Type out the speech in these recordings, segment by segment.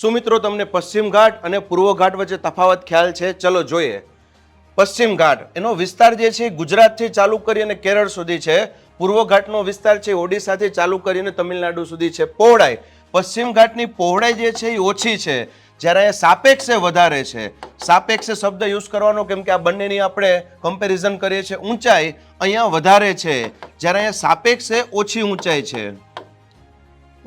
શું મિત્રો તમને પશ્ચિમ ઘાટ અને પૂર્વ ઘાટ વચ્ચે તફાવત ખ્યાલ છે? ચલો જોઈએ. પશ્ચિમ ઘાટ. એનો વિસ્તાર જે છે ગુજરાતથી ચાલુ કરી અને કેરળ સુધી છે. પૂર્વ ઘાટનો વિસ્તાર છે ઓડિશાથી ચાલુ કરીને તમિલનાડુ સુધી છે. પહોળાઈ. પશ્ચિમ ઘાટની પહોળાઈ જે છે એ ઓછી છે. જ્યારે એ સાપેક્ષે વધારે છે. સાપેક્ષે શબ્દ યુઝ કરવાનો કેમ કે આ બંનેની આપણે કમ્પેરિઝન કરીએ છીએ. ઊંચાઈ અહીંયા વધારે છે. જ્યારે અહીંયા સાપેક્ષે ઓછી ઊંચાઈ છે.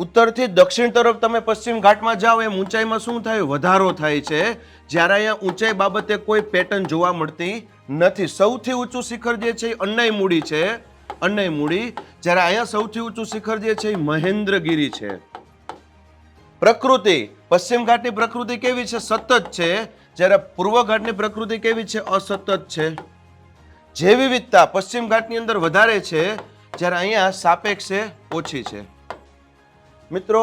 ઉત્તરથી દક્ષિણ તરફ તમે પશ્ચિમ ઘાટમાં જાઓ, એમ ઊંચાઈમાં શું થાય? વધારો થાય છે. જ્યારે અહીંયા ઊંચાઈ બાબતે કોઈ પેટર્ન જોવા મળતી નથી. સૌથી ઊંચું શિખર જે છે એ અન્નય મૂડી છે. અન્નય મૂડી જ્યારે અહીંયા સૌથી ઊંચું શિખર જે છે એ મહેન્દ્રગીરી છે. પ્રકૃતિ, પશ્ચિમ ઘાટની પ્રકૃતિ કેવી છે? સતત છે. જ્યારે પૂર્વ ઘાટની પ્રકૃતિ કેવી છે? અસતત છે. જે વિવિધતા પશ્ચિમ ઘાટની અંદર વધારે છે, જ્યારે અહીંયા સાપેક્ષે ઓછી છે. મિત્રો,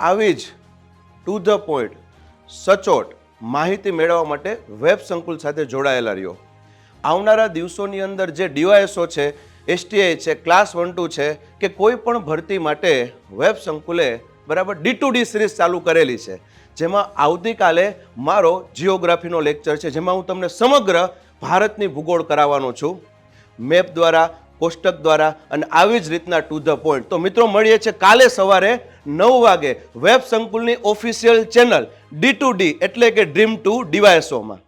આવી જ ટુ ધ પોઈન્ટ સચોટ માહિતી મેળવવા માટે વેબ સંકુલ સાથે જોડાયેલા રહ્યો. આવનારા દિવસોની અંદર જે ડીવાયએસઓ છે, એસટીઆઈ છે, ક્લાસ વન ટુ છે, કે કોઈ પણ ભરતી માટે વેબ સંકુલે બરાબર ડી ટુ ડી સિરીઝ ચાલુ કરેલી છે. જેમાં આવતીકાલે મારો જિયોગ્રાફીનો લેક્ચર છે, જેમાં હું તમને સમગ્ર ભારતની ભૂગોળ કરાવવાનો છું. મેપ દ્વારા કોષ્ટક દ્વારા અને આવી જ રીતના ટુ ધ પોઈન્ટ તો મિત્રો, મળીએ છીએ કાલે સવારે નવ વાગે web સંકુલની official channel D to D એટલે કે ડ્રીમ ટુ ડીવાયસોમાં